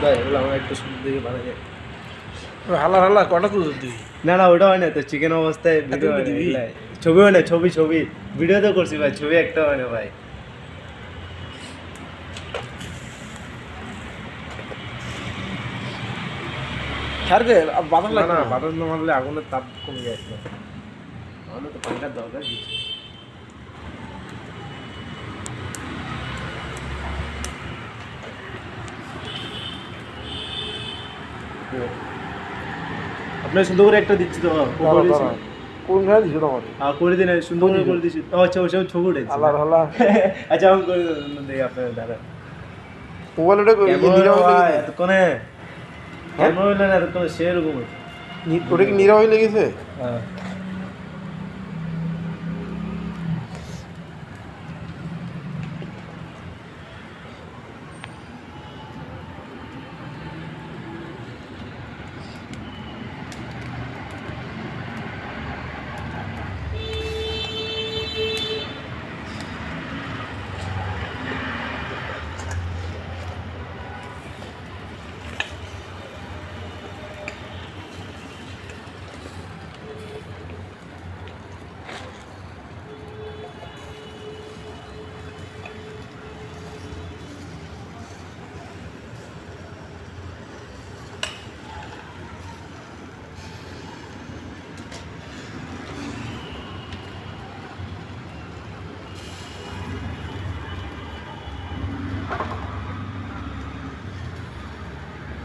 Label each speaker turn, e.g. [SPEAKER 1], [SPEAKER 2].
[SPEAKER 1] ভাই এগুলো আমার একটু সুন্দর দেখে বানাই যায়
[SPEAKER 2] হালা হালা কটা কুজো তুই?
[SPEAKER 3] না না ওটা হয় না তো চিকেন অবস্থায় ভিডিও ছবি হয় না ছবি ছবি। ভিডিও তো করছি ভাই ছবি একটা হয় না ভাই।
[SPEAKER 2] ছাড় দে
[SPEAKER 1] না বাতাস না? মারলে আগুনের তাপ কমে যায়। আমাদের তো পাঙ্কার দরকার
[SPEAKER 3] আপনার সুন্দর করে একটা দিচ্ছি তো
[SPEAKER 2] দাঁড়া, দাঁড়া। কোন ঘরে দিছো
[SPEAKER 3] হ্যাঁ করে দিন সুন্দর করে করে দিচ্ছি ও আচ্ছা ওসব ছবি উঠেছি।
[SPEAKER 2] হালা।
[SPEAKER 3] আচ্ছা আমি করে দেই আপনার দাদা
[SPEAKER 2] মোবাইল ওটা
[SPEAKER 3] এতক্ষণে সেরকম
[SPEAKER 2] ওটা কি নিরাময় লেগেছে?
[SPEAKER 3] হ্যাঁ।